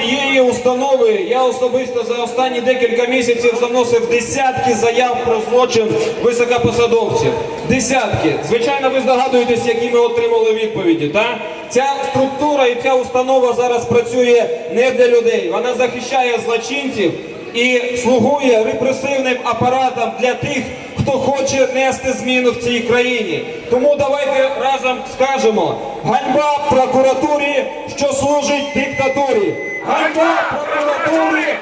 цієї установи я особисто за останні декілька місяців заносив десятки заяв про злочин високопосадовців. Десятки. Звичайно, ви здогадуєтесь, які ми отримали відповіді. Та? Ця структура і ця установа зараз працює не для людей. Вона захищає злочинців і слугує репресивним апаратом для тих, хто хоче нести зміну в цій країні. Тому давайте разом скажемо: ганьба прокуратурі, що служить диктатурі! Ганьба прокуратурі,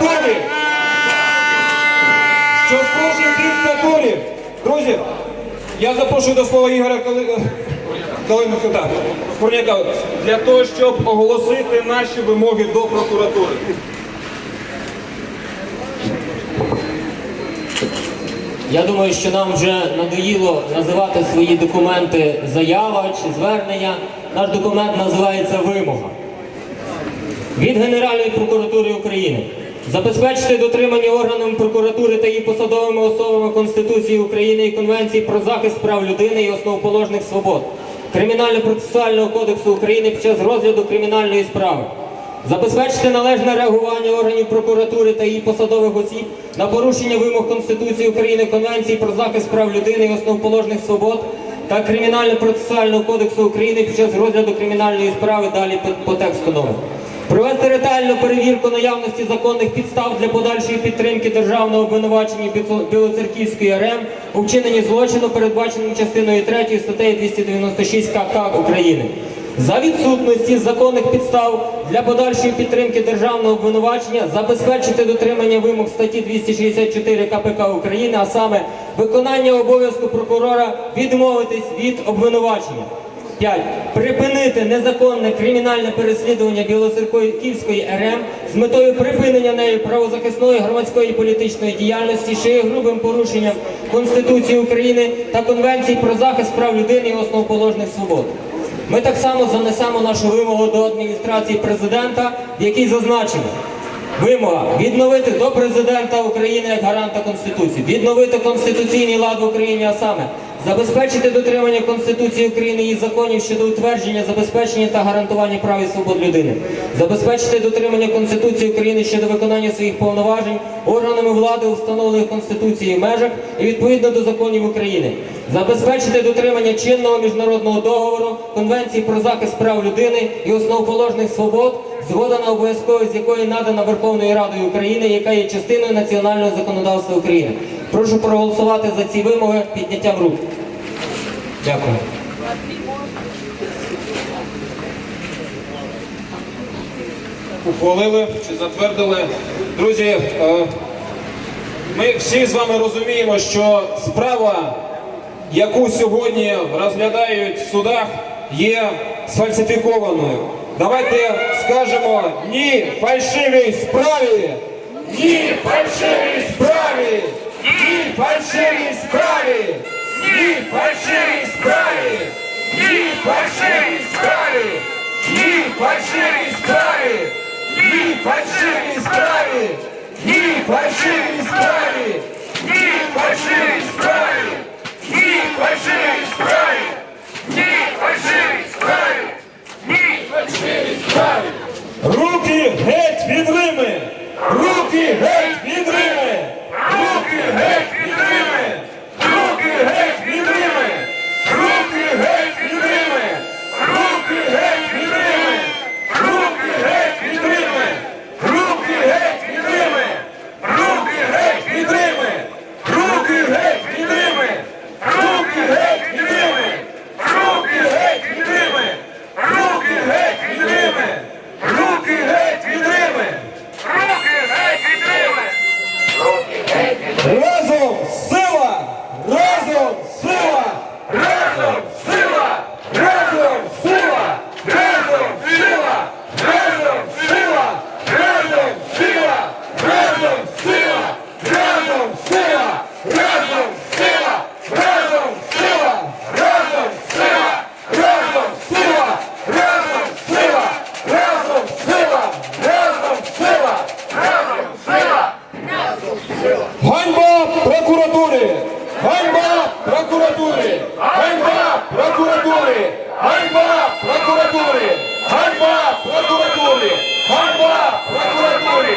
диктатурі! Що служить диктатурі! Друзі, я запрошую до слова Ігоря Коли- Калиника, для того, щоб оголосити наші вимоги до прокуратури. Я думаю, що нам вже надоїло називати свої документи заява чи звернення. Наш документ називається вимога. Від Генеральної прокуратури України забезпечити дотримання органами прокуратури та її посадовими особами Конституції України і Конвенції про захист прав людини і основоположних свобод, Кримінально-процесуального кодексу України під час розгляду кримінальної справи. Забезпечити належне реагування органів прокуратури та її посадових осіб на порушення вимог Конституції України, Конвенції про захист прав людини і основоположних свобод та Кримінально-процесуального кодексу України під час розгляду кримінальної справи далі по, тексту норм. Провести ретельну перевірку наявності законних підстав для подальшої підтримки державного обвинувачення Білоцерківської РМ у вчиненні злочину, передбаченим частиною 3 статтею 296 КК України. За відсутності законних підстав для подальшої підтримки державного обвинувачення забезпечити дотримання вимог статті 264 КПК України, а саме виконання обов'язку прокурора відмовитись від обвинувачення. 5. Припинити незаконне кримінальне переслідування Білоцерківської РМ з метою припинення нею правозахисної громадської політичної діяльності, що є грубим порушенням Конституції України та Конвенції про захист прав людини і основоположних свобод. Ми так само занесемо нашу вимогу до адміністрації президента, в якій зазначено вимога відновити до президента України як гаранта Конституції, відновити конституційний лад в Україні, а саме забезпечити дотримання Конституції України і законів щодо утвердження, забезпечення та гарантування прав і свобод людини, забезпечити дотримання Конституції України щодо виконання своїх повноважень органами влади, у встановлених Конституцією межах і відповідно до законів України, забезпечити дотримання чинного міжнародного договору, Конвенції про захист прав людини і основоположних свобод, згода на обов'язковість якої надана Верховною Радою України, яка є частиною національного законодавства України. Прошу проголосувати за ці вимоги підняттям рук. Дякую. ухвалили чи затвердили. Друзі, е, ми всі з вами розуміємо, що справа, яку сьогодні розглядають в судах, є сфальсифікованою. Давайте скажемо ні фальшивій справі! Ні фальшивій справі! Ні фальшивій справі! Ні фальшивій справі! Ні фальшивій справі! Ні фальшивій справі! Ні фальшивій справі! Ні фальшивій справі! Ні фальшивій справі! Ні фальшивій справі! Ні фальшивій справі! Ні фальшивій справі! Руки геть від Рими! Руки геть від Рими! Lazarus! Прокуратури! Ганьба прокуратури! Ганьба прокуратури! Ганьба прокуратури! Ганьба прокуратури! Ганьба прокуратури!